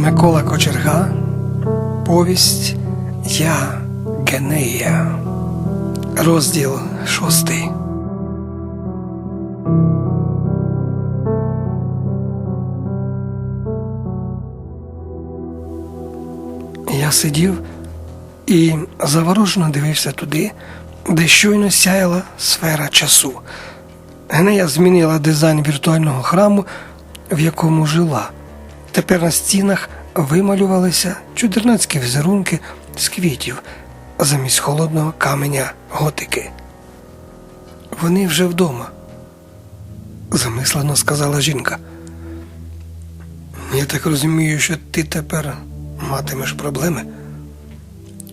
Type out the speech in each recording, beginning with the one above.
Микола Кочерга, повість Я Генея, розділ шостий. Я сидів і заворожено дивився туди, де щойно сяяла сфера часу. Генея змінила дизайн віртуального храму, в якому жила. Тепер на стінах вималювалися чудернацькі візерунки з квітів замість холодного каменя готики. Вони вже вдома, замислено сказала жінка. Я так розумію, що ти тепер матимеш проблеми.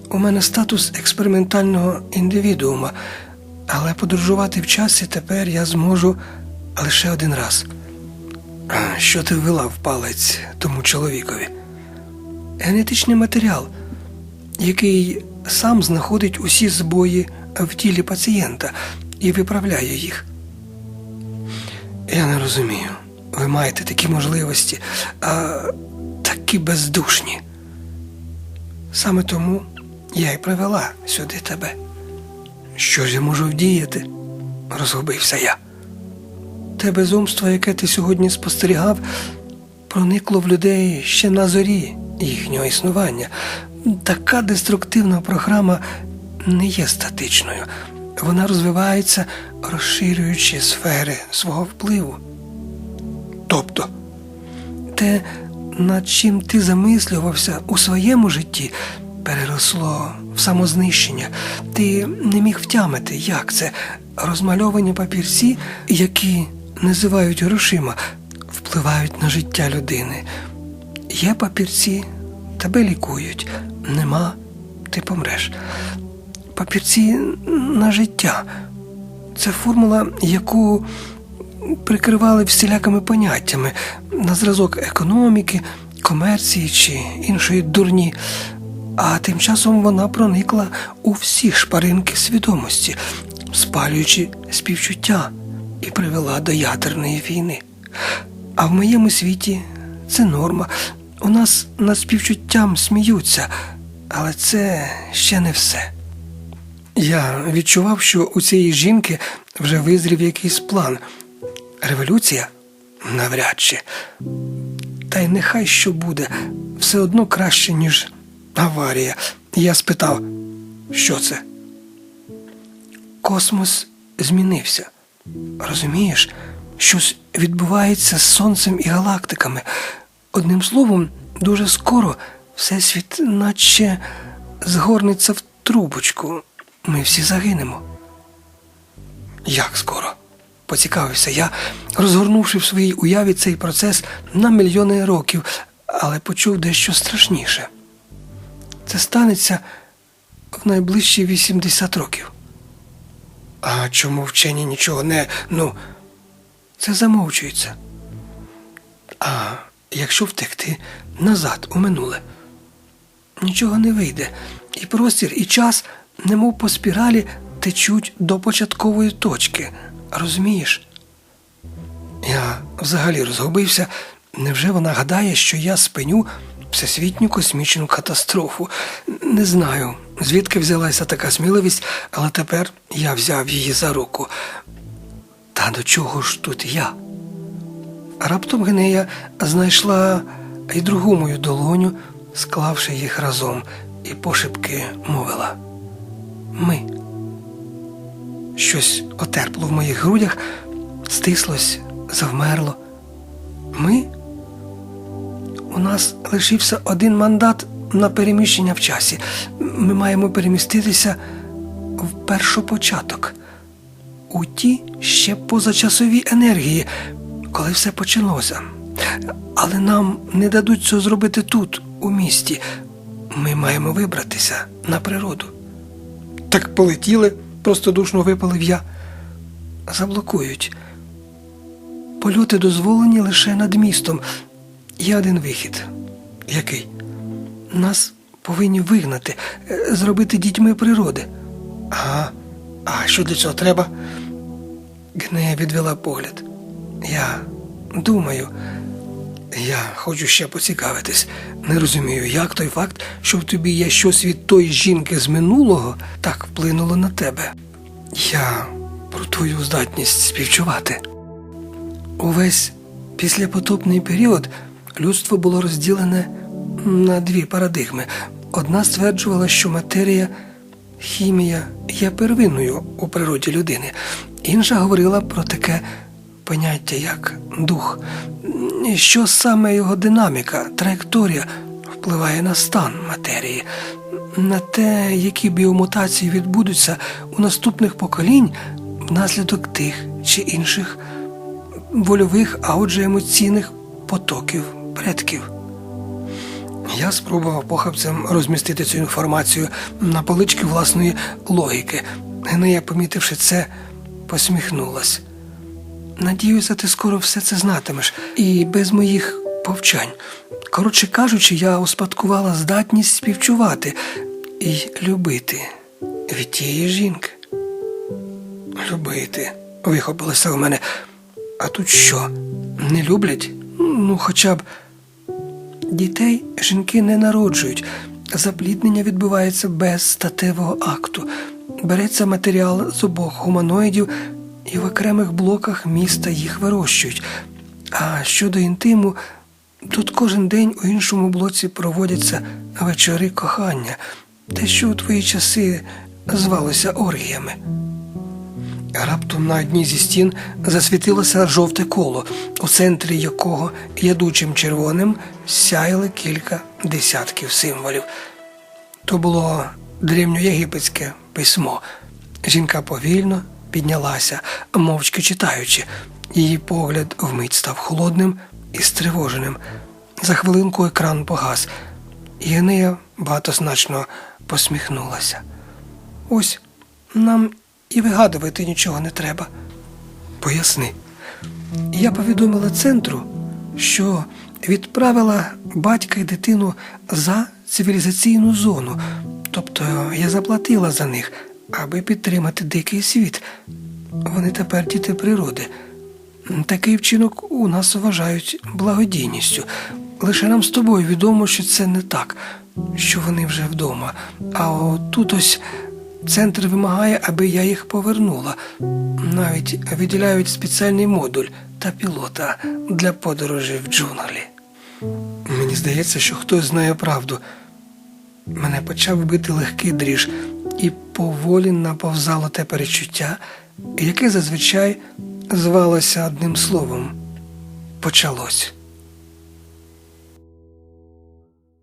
У мене статус експериментального індивідуума, але подорожувати в часі тепер я зможу лише один раз. Що ти ввела в палець тому чоловікові? Генетичний матеріал, який сам знаходить усі збої в тілі пацієнта і виправляє їх. Я не розумію. Ви маєте такі можливості, а такі бездушні. Саме тому я й привела сюди тебе. Що ж я можу вдіяти? розгубився я. Те безумство, яке ти сьогодні спостерігав, проникло в людей ще на зорі їхнього існування. Така деструктивна програма не є статичною. Вона розвивається, розширюючи сфери свого впливу. Тобто, те, над чим ти замислювався у своєму житті, переросло в самознищення. Ти не міг втямити, як це розмальовані папірці, які називають грошима, впливають на життя людини. Є папірці, тебе лікують, нема, ти помреш. Папірці на життя. Це формула, яку прикривали всілякими поняттями на зразок економіки, комерції чи іншої дурні. А тим часом вона проникла у всі шпаринки свідомості, спалюючи співчуття і привела до ядерної війни. А в моєму світі це норма. У нас над співчуттям сміються, але це ще не все. Я відчував, що у цієї жінки вже визрів якийсь план. Революція? Навряд чи. Та й нехай що буде, все одно краще, ніж аварія. Я спитав, що це? Космос змінився. Розумієш, щось відбувається з сонцем і галактиками. Одним словом, дуже скоро Всесвіт наче згорнеться в трубочку. Ми всі загинемо. Як скоро? Поцікавився я, розгорнувши в своїй уяві цей процес на мільйони років, але почув дещо страшніше. Це станеться в найближчі 80 років. А чому вчені нічого не. ну, це замовчується. А якщо втекти назад у минуле, нічого не вийде, і простір, і час, немов по спіралі, течуть до початкової точки. Розумієш? Я взагалі розгубився. Невже вона гадає, що я спиню всесвітню космічну катастрофу? Не знаю, звідки взялася така сміливість, але тепер я взяв її за руку. Та до чого ж тут я? Раптом Генея знайшла й другу мою долоню, склавши їх разом, і пошепки мовила Ми. Щось отерпло в моїх грудях, стислось, завмерло. Ми? У нас лишився один мандат на переміщення в часі. Ми маємо переміститися в першопочаток, у ті ще позачасові енергії, коли все почалося. Але нам не дадуть цього зробити тут, у місті. Ми маємо вибратися на природу. Так полетіли, простодушно випалив я. Заблокують. Польоти дозволені лише над містом. Є один вихід. Який? Нас повинні вигнати, е, зробити дітьми природи. Ага. А що для цього треба? Гнея відвела погляд. Я думаю, Я хочу ще поцікавитись. Не розумію, як той факт, що в тобі є щось від тої жінки з минулого, так вплинуло на тебе. Я про твою здатність співчувати. Увесь післяпотопний період людство було розділене на дві парадигми. Одна стверджувала, що матерія, хімія є первинною у природі людини. Інша говорила про таке поняття, як дух, що саме його динаміка, траєкторія впливає на стан матерії, на те, які біомутації відбудуться у наступних поколінь внаслідок тих чи інших вольових, а отже емоційних потоків предків. Я спробував похабцем розмістити цю інформацію на полички власної логіки. Генея, помітивши це, посміхнулась. Надіюся, ти скоро все це знатимеш, і без моїх повчань. Коротше кажучи, я успадкувала здатність співчувати і любити від тієї жінки. Любити, вихопилося в мене. А тут що? Не люблять? Ну, хоча б дітей жінки не народжують. Запліднення відбувається без статевого акту. Береться матеріал з обох гуманоїдів і в окремих блоках міста їх вирощують. А щодо інтиму, тут кожен день у іншому блоці проводяться вечори кохання, те, що у твої часи звалося оргіями. Раптом на одній зі стін засвітилося жовте коло, у центрі якого ядучим червоним сяяли кілька десятків символів. То було древньоєгипетське письмо. Жінка повільно піднялася, мовчки читаючи. Її погляд вмить став холодним і стривоженим. За хвилинку екран погас, і Генея багатозначно посміхнулася. Ось нам і вигадувати нічого не треба. Поясни. Я повідомила центру, що відправила батька і дитину за цивілізаційну зону, тобто я заплатила за них, аби підтримати дикий світ. Вони тепер діти природи. Такий вчинок у нас вважають благодійністю. Лише нам з тобою відомо, що це не так, що вони вже вдома. А отут ось центр вимагає, аби я їх повернула. Навіть виділяють спеціальний модуль та пілота для подорожі в джунглі. Мені здається, що хтось знає правду. Мене почав бити легкий дріж, і поволі наповзало те перечуття, яке зазвичай звалося одним словом почалось.